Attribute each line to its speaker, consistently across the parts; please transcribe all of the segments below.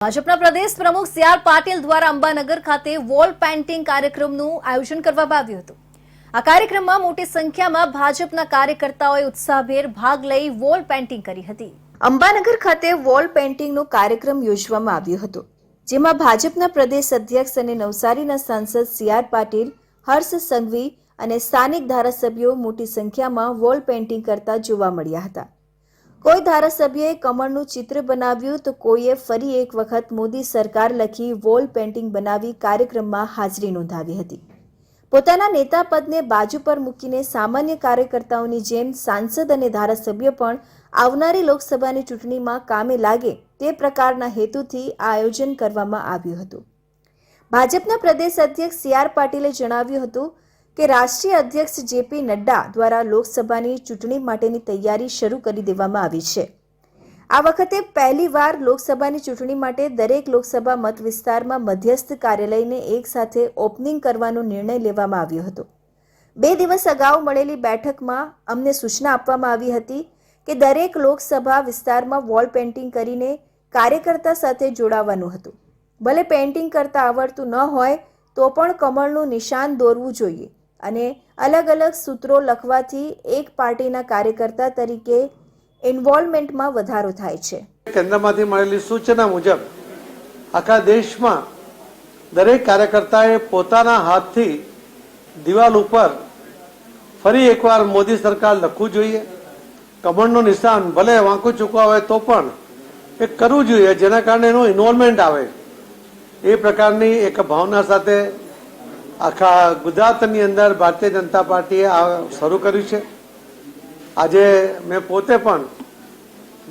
Speaker 1: ભાજપના પ્રદેશ પ્રમુખ C R Patil દ્વારા અંબાનગર ખાતે વોલ પેઇન્ટિંગ કાર્યક્રમનું આયોજન કરવામાં આવ્યું હતું. આ કાર્યક્રમમાં મોટી સંખ્યામાં ભાજપના કાર્યકર્તાઓએ ઉત્સાહભેર ભાગ લઈ વોલ પેઇન્ટિંગ કરી હતી. અંબાનગર ખાતે વોલ પેઇન્ટિંગનો કાર્યક્રમ યોજવામાં આવ્યો હતો, જેમાં ભાજપના પ્રદેશ અધ્યક્ષ અને નવસારીના સાંસદ સી આર પાટીલ, હર્ષ સંઘવી અને સ્થાનિક ધારાસભ્યો મોટી સંખ્યામાં વોલ પેઇન્ટિંગ કરતા જોવા મળ્યા હતા. કોઈ ધારાસભ્યએ કમળનું ચિત્ર બનાવ્યું તો કોઈએ ફરી એક વખત મોદી સરકાર લખી વોલ પેઇન્ટિંગ બનાવી કાર્યક્રમમાં હાજરી નોંધાવી હતી. પોતાના નેતા પદને બાજુ પર મૂકીને સામાન્ય કાર્યકર્તાઓની જેમ સાંસદ અને ધારાસભ્ય પણ આવનારી લોકસભાની ચૂંટણીમાં કામે લાગે તે પ્રકારના હેતુથી આ આયોજન કરવામાં આવ્યું હતું. ભાજપના પ્રદેશ અધ્યક્ષ સી આર પાટીલે જણાવ્યું હતું કે રાષ્ટ્રીય અધ્યક્ષ જેપી નડ્ડા દ્વારા લોકસભાની ચૂંટણી માટેની તૈયારી શરૂ કરી દેવામાં આવી છે. આ વખતે પહેલીવાર લોકસભાની ચૂંટણી માટે દરેક લોકસભા મત વિસ્તારમાં મધ્યસ્થ કાર્યાલયને એકસાથે ઓપનિંગ કરવાનો નિર્ણય લેવામાં આવ્યો હતો. બે દિવસ અગાઉ મળેલી બેઠકમાં અમને સૂચના આપવામાં આવી હતી કે દરેક લોકસભા વિસ્તારમાં વોલ પેઇન્ટિંગ કરીને કાર્યકર્તા સાથે જોડાવાનું હતું. ભલે પેઇન્ટિંગ કરતા આવડતું ન હોય, તો પણ કમળનું નિશાન દોરવું જોઈએ. અને અલગ અલગ સૂત્રો લખવાથી એક પાર્ટીના કાર્યકર્તા તરીકે ઇન્વોલ્વમેન્ટમાં વધારો થાય છે.
Speaker 2: કેન્દ્રમાંથી મળેલી સૂચના મુજબ આખા દેશમાં દરેક કાર્યકર્તાએ પોતાના હાથથી દિવાલ ઉપર ફરી એકવાર મોદી સરકાર લખવું જોઈએ. કમળનું નિશાન ભલે વાંકું ચૂકવા હોય તો પણ એ કરવું જોઈએ, જેના કારણે એનું ઇન્વોલ્વમેન્ટ આવે. એ પ્રકારની એક ભાવના સાથે આખા ગુજરાતની અંદર ભારતીય જનતા પાર્ટીએ આ શરૂ કર્યું છે. આજે મેં પોતે પણ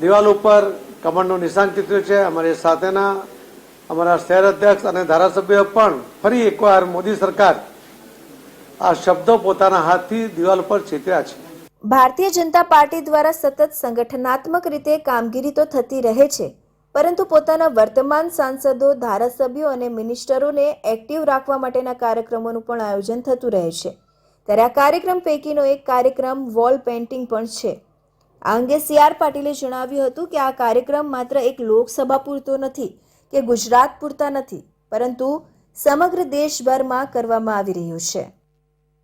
Speaker 2: દિવાલ ઉપર કમળનું નિશાન ચિત્ર્યું છે. અમારી સાથેના અમારા શહેર અધ્યક્ષ અને ધારાસભ્યો પણ ફરી એકવાર મોદી સરકાર આ શબ્દો પોતાના હાથથી દિવાલ ઉપર ચિત્ર્યા છે.
Speaker 1: ભારતીય જનતા પાર્ટી દ્વારા સતત સંગઠનાત્મક રીતે કામગીરી તો થતી રહે છે પરંતુ પોતાના વર્તમાન સાંસદો, ધારાસભ્યો અને મિનિસ્ટરોને એક્ટિવ રાખવા માટેના કાર્યક્રમોનું પણ આયોજન થતું રહે છે. ત્યારે આ કાર્યક્રમ પૈકીનો એક કાર્યક્રમ વોલ પેઇન્ટિંગ પણ છે. આ અંગે સી આર પાટીલે જણાવ્યું હતું કે આ કાર્યક્રમ માત્ર એક લોકસભા પૂરતો નથી કે ગુજરાત પૂરતા નથી, પરંતુ સમગ્ર દેશભરમાં કરવામાં આવી રહ્યું છે.